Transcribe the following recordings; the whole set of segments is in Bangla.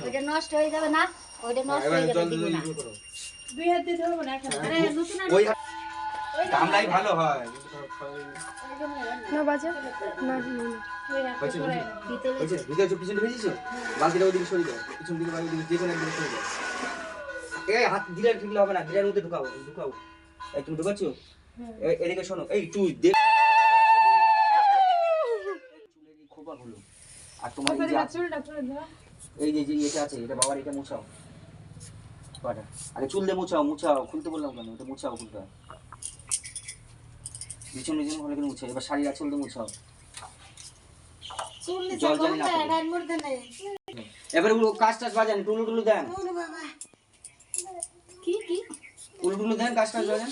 ওইটা নষ্ট হয়ে যাবে না ওইটা নষ্ট হয়ে যাবে দিব না। দুই হাত দিয়ে ধরবো না এখন আরে নতুন ওই হাত- ভালো হয় না। বাজে না ঢুকাচ্ছ? এদিকে শোনো, এই তুই দেখ। আর তোমার এই যে এটা আছে এটা বাবার এটা মুছাও। কটা আরে চুল দিয়ে মুছাও মুছাও খুলতে বললাম কেন? এটা মুছাও খুলতে হয়। বিছন বিছন ভালো করে মুছাও। এবার শাড়ি আঁচল দিয়ে মুছাও। চুল জল না এবার ওগুলো কাজ টাজ বাজান টুলু টুলু দেন কি কি? টুলু টুলু দেন কাজ টাজ বাজান।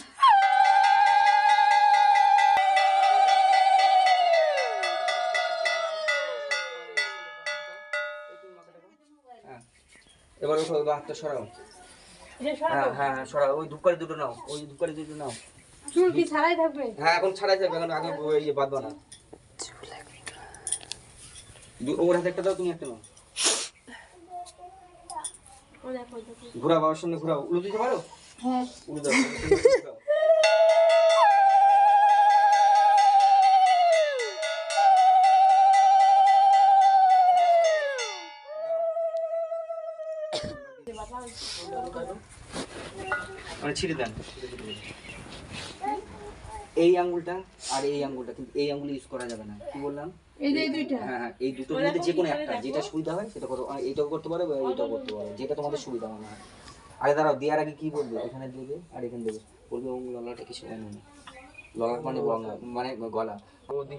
এবার ওঠো এবার হাতটা সরাও। হ্যাঁ সরাবো হ্যাঁ হ্যাঁ সরাও। ওই ধূপকারি দুটো নাও ওই ধূপকারি দুটো নাও। চুল কি ছাড়াই থাকবে? হ্যাঁ এখন ছাড়াই যাবে এখন আগে ওই ইয়ে বাঁধবা না। ওর হাতে একটা দাও তুমি একটা নাও। বাবার সঙ্গে ঘুরাও। উলু দিতে পারো? হ্যাঁ। উলু দাও। ছিঁড়ে দেন। এই আঙ্গুলটা আর এই আঙ্গুলটা কিন্তু এই আঙ্গুল ইউজ করা যাবে না। কি বললাম? এই যে এই দুইটা। হ্যাঁ হ্যাঁ এই দুটোর মধ্যে যে কোনো একটা যেটা সুবিধা হয় সেটা করো। এইটাও করতে পারো বা এইটাও করতে পারো। যেটা তোমাদের সুবিধা মনে হয়। আরে দাঁড়াও দেওয়ার আগে কি বলবে? এখানে দেবে আর এখানে দেবে বলবে ওম ললাটা কিছু মানে ললাট মানে গলা। মানে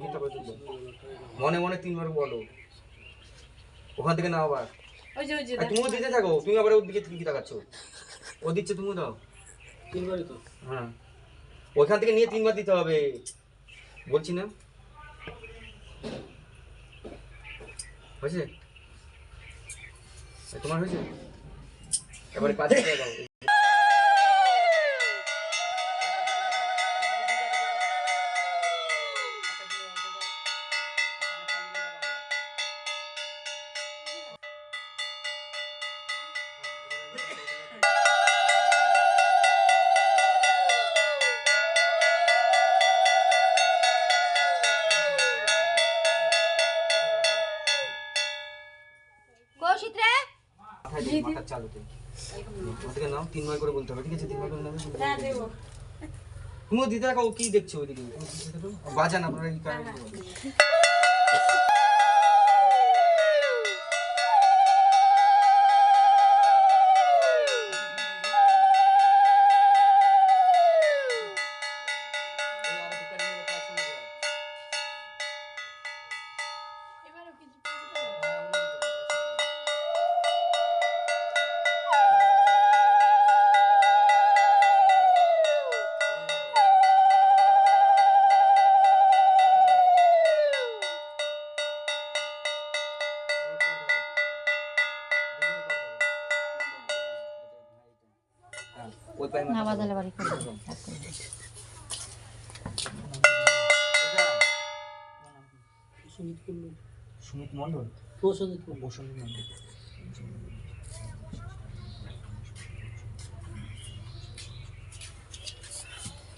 মনে মনে তিনবার বলো। ওখান থেকে নাও আবার। ওই যে ওই যে তুমিও দিতে থাকো তুমি আবার ওর দিকে কি তাকাচ্ছ ও দিচ্ছে তুমিও দাও। তিনবারই তো। হ্যাঁ। ওইখান থেকে নিয়ে তিনবার দিতে হবে। বলছি না। হয়েছে? তোমার হয়েছে? এবারে পাঁচ দাও। মাথায় দিই, মাথার চালুতে ওদিকে নাও তিনবার করে বলতে হবে ঠিক আছে? তিনবার করে হ্যাঁ দেবো। তুমিও দিতে থাকো ও কি দেখছ ওইদিকে? তুমি। বাজান আপনারা কি কারণে? না। বাজালে বাড়ি করে সুমিত মন্ডল প্রসন্নিত প্রসন্নিত মন্ডল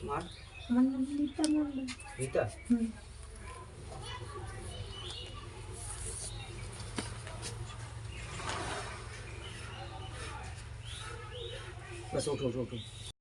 মার? রীতা বাস ওঠো ওঠো ওঠো